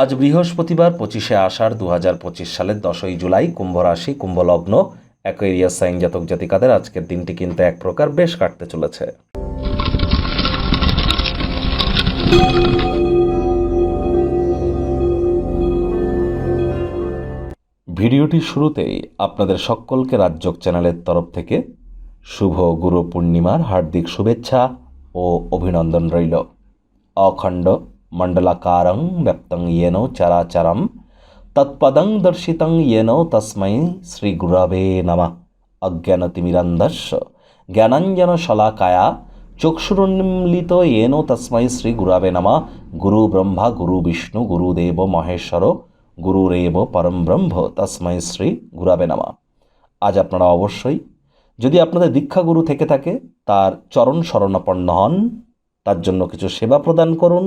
আজ বৃহস্পতিবার পঁচিশে আষাঢ় দু হাজার পঁচিশ সালের দশই জুলাই কুম্ভ রাশি কুম্ভ লগ্ন অ্যাকোয়েরিয়াস সাইন জাতক জাতিকাদের আজকের দিনটি কিন্তু এক প্রকার বেশ কাটতে চলেছে। ভিডিওটির শুরুতেই আপনাদের সকলকে রাজ্যক চ্যানেলের তরফ থেকে শুভ গুরু পূর্ণিমার হার্দিক শুভেচ্ছা ও অভিনন্দন রইল। অখণ্ড మండలకారం వ్యాప్తం ఏనో చరాచరం తత్పదం దర్శితం ఏనో తస్మై శ్రీ గురవే నమ అజ్ఞానతిమిరంధస్ জ্ঞানাঞ্জন শলাকায়া চক্ষুরুন্মিলিত এনো তস্মৈ শ্রী গুরাবে নমা গুরু ব্রহ্মা গুরু বিষ্ণু গুরুদেব মহেশ্বর গুরুরেব পরম ব্রহ্ম তস্মৈ শ্রী গুরাবে নমা আজ আপনারা অবশ্যই, যদি আপনাদের দীক্ষাগুরু থেকে থাকে, তার চরণ শরণাপন্ন হন, তার জন্য কিছু সেবা প্রদান করুন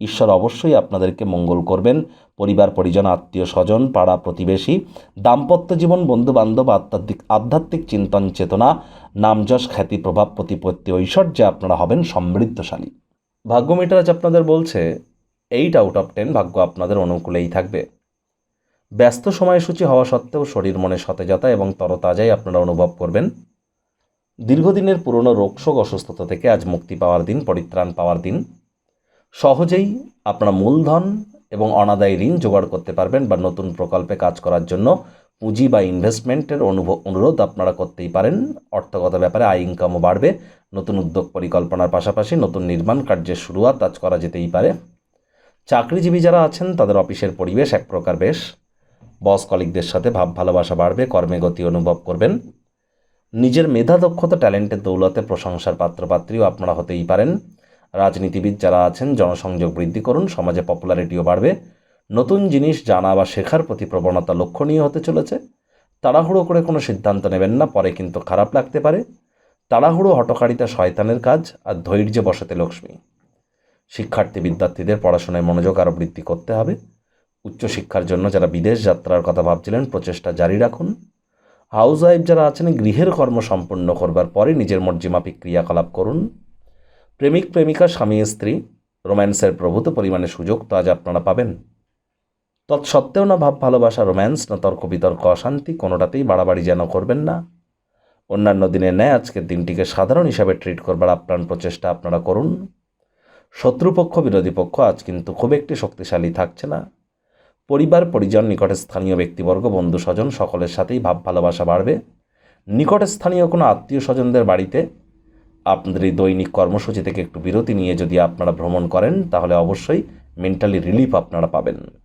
ঈশ্বর অবশ্যই আপনাদেরকে মঙ্গল করবেন। পরিবার, পরিজন, আত্মীয়, স্বজন, পাড়া, প্রতিবেশী, দাম্পত্য জীবন বন্ধু বান্ধব আধ্যাত্মিক আধ্যাত্মিক চিন্তন চেতনা নামযশ খ্যাতি, প্রভাব, প্রতিপত্তি, ঐশ্বর্যে আপনারা হবেন সমৃদ্ধশালী। ভাগ্য মিটার আজ আপনাদের বলছে এইট আউট অফ টেন ভাগ্য আপনাদের অনুকূলেই থাকবে। ব্যস্ত সময়সূচি হওয়া সত্ত্বেও শরীর মনে সতেজতা এবং তরতাজাই আপনারা অনুভব করবেন। দীর্ঘদিনের পুরনো রোগশোক অসুস্থতা থেকে আজ মুক্তি পাওয়ার দিন, পরিত্রাণ পাওয়ার দিন। সহজেই আপনারা মূলধন এবং অনাদায়ী ঋণ জোগাড় করতে পারবেন বা নতুন প্রকল্পে কাজ করার জন্য পুঁজি বা ইনভেস্টমেন্টের অনুভব অনুরোধ আপনারা করতেই পারেন। অর্থগত ব্যাপারে আয় ইনকামও বাড়বে। নতুন উদ্যোগ পরিকল্পনার পাশাপাশি নতুন নির্মাণ কার্যের শুরুয়াত আজ করা যেতেই পারে। চাকরিজীবী যারা আছেন, তাদের অফিসের পরিবেশ এক প্রকার বেশ। বস কলিকদের সাথে ভাব ভালোবাসা বাড়বে, কর্মে গতি অনুভব করবেন। নিজের মেধা, দক্ষতা, ট্যালেন্টের দৌলতে প্রশংসার পাত্রপাত্রীও আপনারা হতেই পারেন। রাজনীতিবিদ যারা আছেন, জনসংযোগ বৃদ্ধি করুন, সমাজে পপুলারিটিও বাড়বে। নতুন জিনিস জানা বা শেখার প্রতি প্রবণতা লক্ষণীয় হতে চলেছে। তাড়াহুড়ো করে কোনো সিদ্ধান্ত নেবেন না, পরে কিন্তু খারাপ লাগতে পারে। তাড়াহুড়ো হটকারিতা শয়তানের কাজ আর ধৈর্যে বসাতে লক্ষ্মী। শিক্ষার্থী বিদ্যার্থীদের পড়াশোনায় মনোযোগ আরও বৃদ্ধি করতে হবে। উচ্চশিক্ষার জন্য যারা বিদেশ যাত্রার কথা ভাবছিলেন, প্রচেষ্টা জারি রাখুন। হাউস ওয়াইফ যারা আছেন, গৃহের কর্ম সম্পন্ন করবার পরে নিজের মর্জিমাফিক ক্রিয়াকলাপ করুন। প্রেমিক, প্রেমিকা, স্বামী, স্ত্রী, রোম্যান্সের প্রভূত পরিমাণে সুযোগ তো আজ আপনারা পাবেন। তৎসত্ত্বেও না ভাব, ভালোবাসা, রোম্যান্স, না তর্ক, বিতর্ক, অশান্তি, কোনোটাতেই বাড়াবাড়ি যেন করবেন না। অন্যান্য দিনের ন্যায় আজকের দিনটিকে সাধারণ হিসাবে ট্রিট করবার আপ্রাণ প্রচেষ্টা আপনারা করুন। শত্রুপক্ষ, বিরোধী পক্ষ আজ কিন্তু খুব একটি শক্তিশালী থাকছে না। পরিবার, পরিজন নিকটের স্থানীয় ব্যক্তিবর্গ, বন্ধু, স্বজন সকলের সাথেই ভাব, ভালোবাসা বাড়বে। নিকটের স্থানীয় কোনো আত্মীয় স্বজনদের বাড়িতে আপনাদের এই দৈনিক কর্মসূচি থেকে একটু বিরতি নিয়ে যদি আপনারা ভ্রমণ করেন, তাহলে অবশ্যই মেন্টালি রিলিফ আপনারা পাবেন।